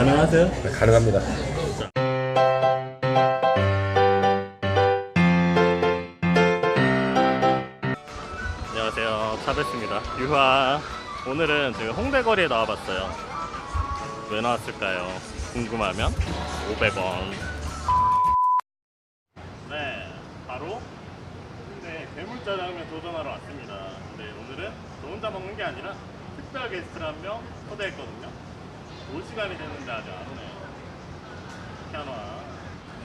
가능하세요? 네, 가능합니다. 안녕하세요. 차베스입니다. 유화. 오늘은 지금 홍대거리에 나와봤어요. 왜 나왔을까요? 궁금하면 500원. 네, 바로 홍대 괴물짜장면 도전하러 왔습니다. 근데 오늘은 저 혼자 먹는 게 아니라 특별 게스트를 한 명 초대했거든요. 올 시간이 됐는데 아직 안 오네요. 현화.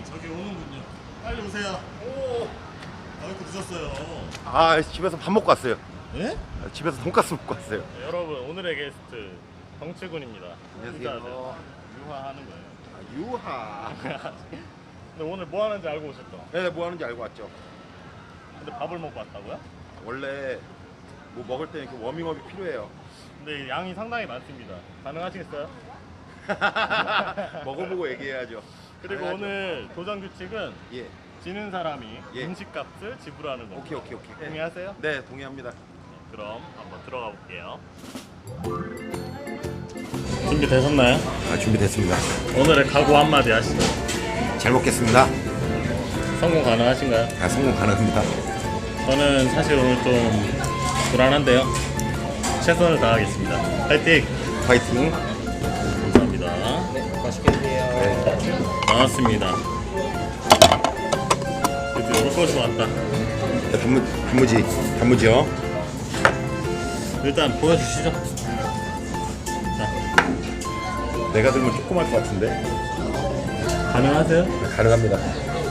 저기 오는군요. 빨리 오세요. 오, 아, 이렇게 늦었어요. 아 집에서 밥 먹고 왔어요. 예? 아, 집에서 돈가스 먹고 왔어요. 네, 여러분 오늘의 게스트 정치군입니다. 안녕하세요. 혼자 유화하는 거예요. 아, 유하. 근데 오늘 뭐 하는지 알고 오셨죠? 네, 뭐 하는지 알고 왔죠. 근데 밥을 먹고 왔다고요? 원래 뭐 먹을 때 이렇게 워밍업이 필요해요. 근데 양이 상당히 많습니다. 가능하시겠어요? 먹어보고 얘기해야죠. 그리고 가능하죠. 오늘 도전 규칙은 예. 지는 사람이 예. 음식값을 지불하는 겁니다. 오케이 오케이 오케이. 동의하세요? 네, 동의합니다. 그럼 한번 들어가 볼게요. 준비되셨나요? 아, 준비됐습니다. 오늘의 각오 한마디 하시죠. 잘 먹겠습니다. 성공 가능하신가요? 아, 성공 가능합니다. 저는 사실 오늘 좀 불안한데요. 최선을 다하겠습니다. 파이팅! 파이팅. 나왔습니다. 드디어 올 것이 왔다. 네, 단무 단무지 단무지요. 일단 보여주시죠. 자, 내가 들면 조그만 것 같은데. 가능하세요? 네, 가능합니다.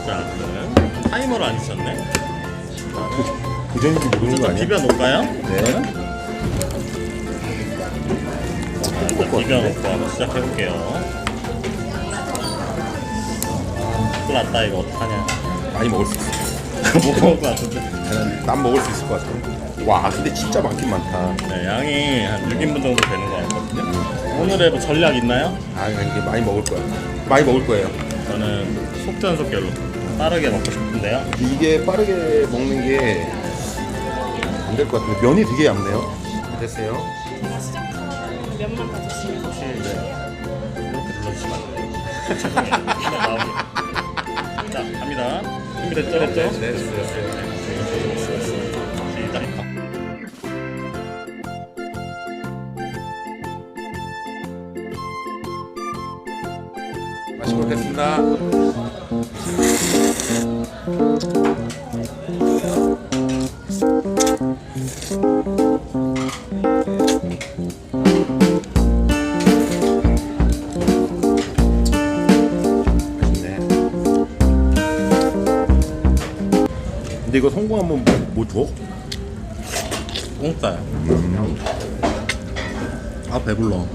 자, 그러면 타이머를 안 주셨네. 도전인지 모르는 거좀 아니야? 비벼 놓을까요? 네. 비벼 놓고 한번 시작해 볼게요. 났다 이거 어떡하냐. 많이 먹을 수 있어. 못 먹을 것 같은데. 난, 난 먹을 수 있을 것 같아. 와, 근데 진짜 많긴 많다. 네, 양이 한 6인분 정도 되는 것 같거든요. 오늘의 뭐 전략 있나요? 아, 이게 많이 먹을 거야. 많이 먹을 거예요. 저는 속전속결로 빠르게 먹고 싶은데요. 이게 빠르게 먹는 게 안 될 것 같은데 면이 되게 얇네요. 됐어요. 면만 가졌으면 혹시 네, 이렇게 눌러주시면 안 돼요? 죄송해요. 됐죠? 됐죠? 네, 됐어요. 시작. 맛있게 먹겠습니다. 맛 근데 이거 성공하면 뭐, 뭐 줘? 공짜요. 아, 배불러.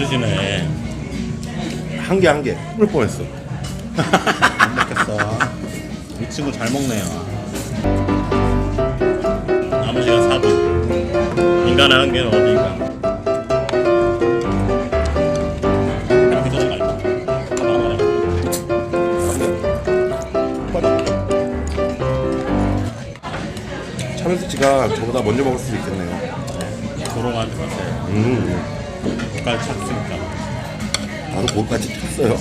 드시네. 한 개 한개뿔 뻔했어. 안 먹겠어. 이 친구 잘 먹네요. 시간 4분. 인간의 한계는 어디인가? 이렇게 있다. 마음에 차면수치가 저보다 먼저 먹을 수도 있겠네요. 조롱하지 마세요. 음, 고깔 찼으니까. 나도 그것까지 쳤어요.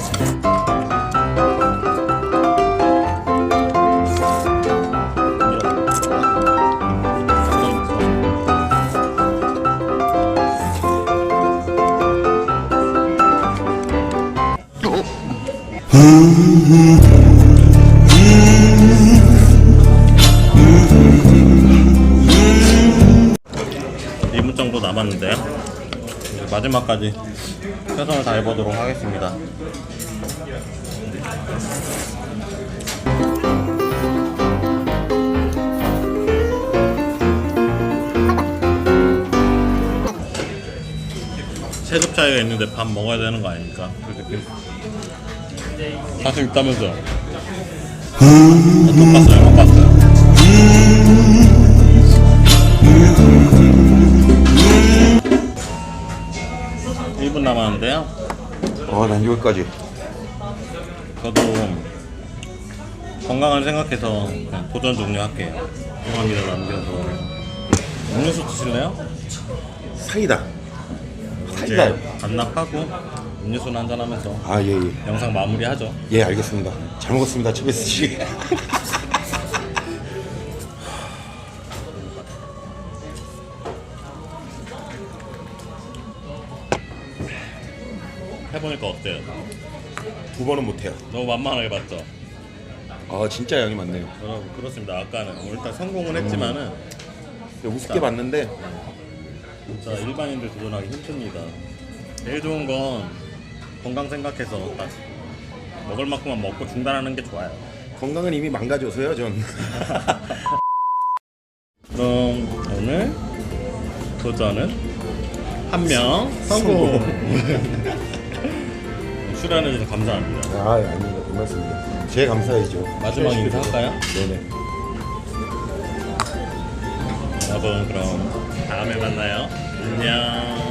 마지막까지 최선을 다해 보도록 하겠습니다. 체급 차이가 있는데 밥 먹어야 되는 거 아닙니까? 사실 있다면서. 못 봤어요, 못 봤어요. 여기까지. 저도 건강을 생각해서 그냥 도전 종료할게요. 죄송합니다 남겨서. 음료수 드실래요? 사이다. 이제 사이다요. 반납하고 음료수는 한잔 하면서 아, 예, 예. 영상 마무리하죠. 예, 알겠습니다. 잘 먹었습니다, 최베스 씨. 해보니까 어때요? 두 번은 못해요. 너무 만만하게 봤죠? 아, 진짜 양이 많네요. 여러분 그렇습니다. 아까는 뭐 일단 성공은 했지만은 우습게 봤는데, 진짜 일반인들 도전하기 힘듭니다. 제일 좋은 건 건강 생각해서 딱 먹을 만큼만 먹고 중단하는 게 좋아요. 건강은 이미 망가져서요, 전. 그럼 오늘 도전은 한 명 성공. 출연해 주셔서 감사합니다. 아, 예, 아닙니다. 그 말씀입니다. 제 감사이죠. 마지막 인사할까요? 네네. 여러분 그럼 다음에 만나요. 안녕.